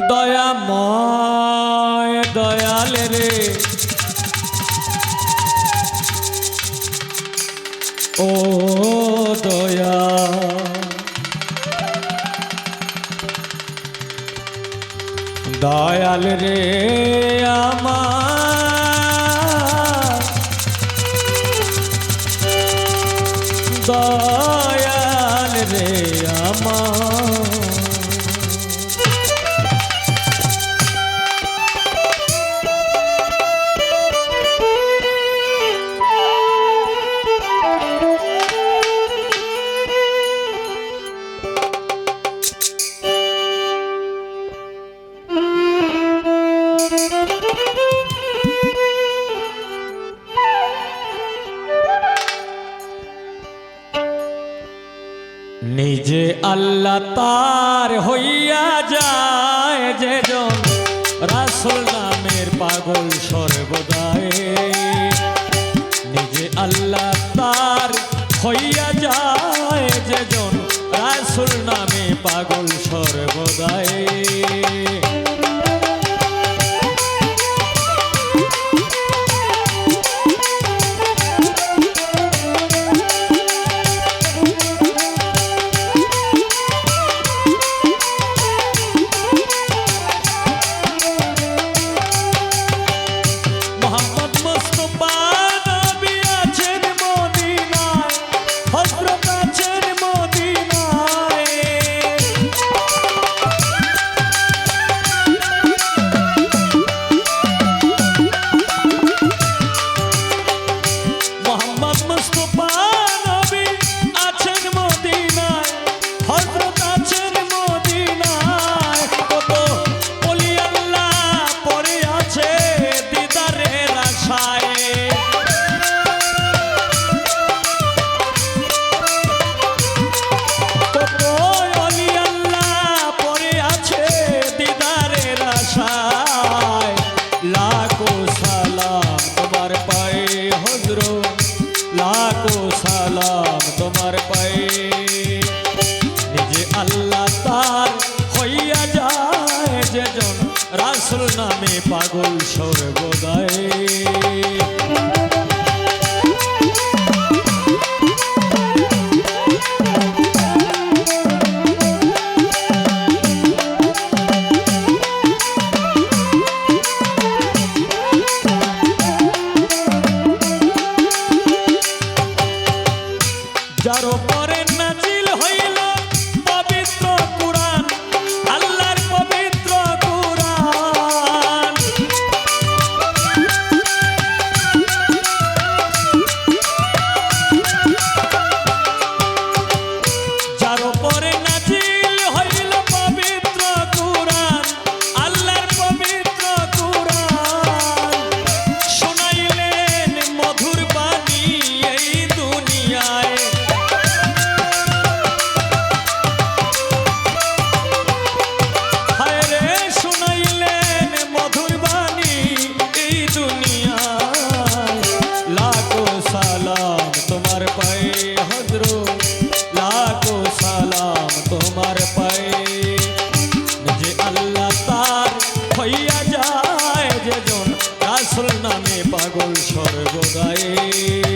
দয়া ময় দয়াল রে। ও দয়া। দয়াল রে। নিজে আল্লাহ তার হইয়া যায় যে জন রাসুল নামের পাগল সর্বদায় নিজে আল্লাহ তার হইয়া যায় যে জন রাসুল নামে পাগল চন্দ্র, লাখো সালাম তোমার পায়ে। নিজে আল্লাহ তার হইয়া যায়, যেজন রাসুল নামে পাগল সর্বদায় নামে পাগল সর্বদায়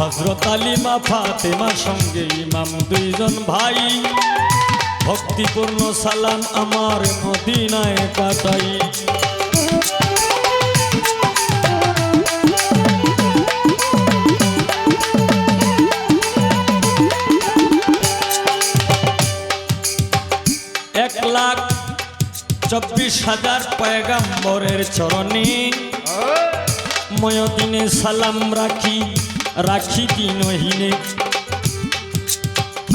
হজরত আলিমা ফাতেমা সঙ্গে ইমাম দুইজন ভাই। ভক্তিপূর্ণ সালাম আমার মদিনায় পাঠাই এক লাখ চব্বিশ হাজার পয়গাম্বরের চরণে ময়দিনে সালাম রাখি। রাখি দিনহীনে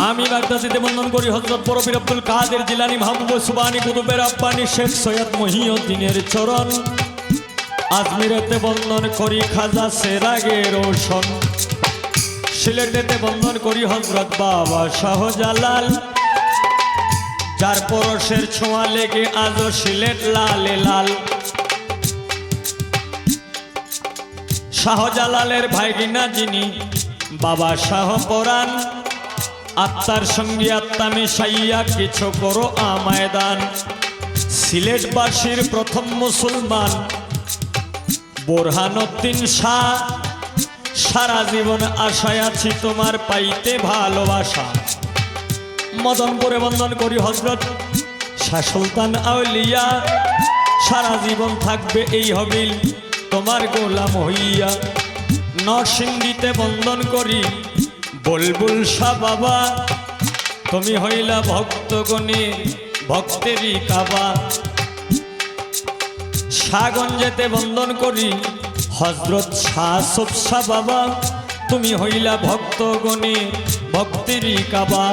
আমি বাগদাদিতে বন্ধন করি হজরত পরবীর আব্দুল কাদের জিলানি মাহবুব সুবানি কুতুবের আব্বানি শেখ সৈয়দ মহিউদ্দিনের চরণ। আজমিরেতে বন্ধন করি, খাজা সেরাগে রোশন সিলেটেতে বন্ধন করি হজরত বাবা শাহজালাল। যার পরশের ছোঁয়া লেগে আজও সিলেট লালে লাল। শাহজালালের ভাইগিনা যিনি, বাবা শাহ পরাণ। আত্মার সঙ্গে আত্মা মিশাইয়া কিছু করো আমায় দান সিলেটবাসীর প্রথম মুসলমান বোরহানুদ্দিন শাহ। সারা জীবন আশায় আছি তোমার পাইতে ভালোবাসা। মদনপুরে বন্দন করি হজরত শাহ সুলতান আউলিয়া। সারা জীবন থাকবে এই হবিল। তোমার গোলাম হইয়া নরসিংদীতে বন্দন করি। বুলবুল শাহ বাবা, তুমি হইলা ভক্তগণে ভক্তেরই কাবা। শাহগঞ্জেতে বন্দন করি। হজরত শাহ সবসা বাবা, তুমি হইলা ভক্তগণে ভক্তিরই কাবা।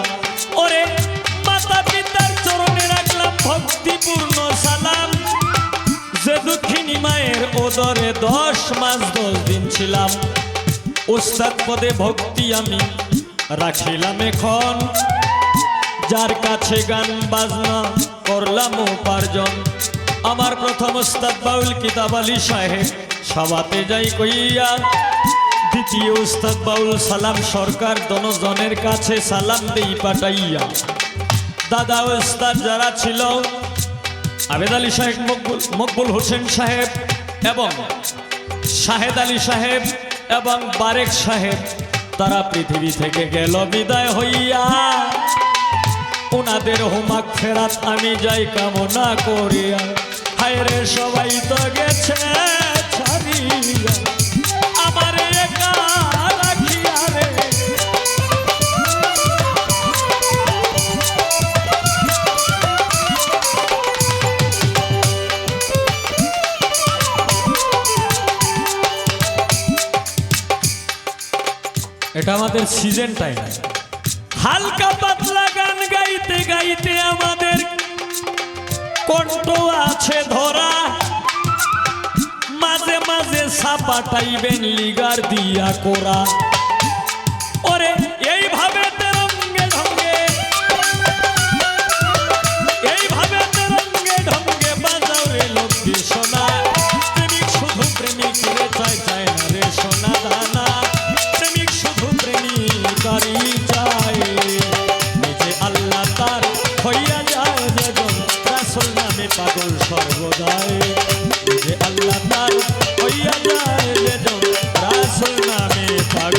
দশ মাস দশ দিন ছিলাম। উস্তাদ পদে ভক্তি আমি রাখিলাম এখন। যার কাছে গান, বাজনা করলাম উপার্জন। আমার প্রথম উস্তাদ বাউল কিতাব আলী সাহেব সবাতে যাই কইয়া, দ্বিতীয় উস্তাদ বাউল সালাম সরকার দনজনের কাছে সালাম দেই পাঠাইয়া। দাদা উস্তাদ যারা ছিল, আবেদ আলী সাহেব, মকবুল মকবুল হোসেন সাহেব এবং শাহেদ আলী সাহেব এবং বারেক সাহেব, তারা পৃথিবী থেকে গেল বিদায় হইয়া। ওনাদের হোমাক ফেরাত আমি যাই কামনা করিয়া। হায় রে সবাই তো গেছে ছাড়িয়া। এটা আমাদের সিজন টাইম হালকা পাতলা গান গাইতে গাইতে আমাদের কণ্ঠ আছে ধরা। মাঝে মাঝে সাপা টাইবেন লিগার দিয়া করা। ওরে পাগল সর্বদাই। যে আল্লাহ তার হইয়া রাসুল নামে পাগল।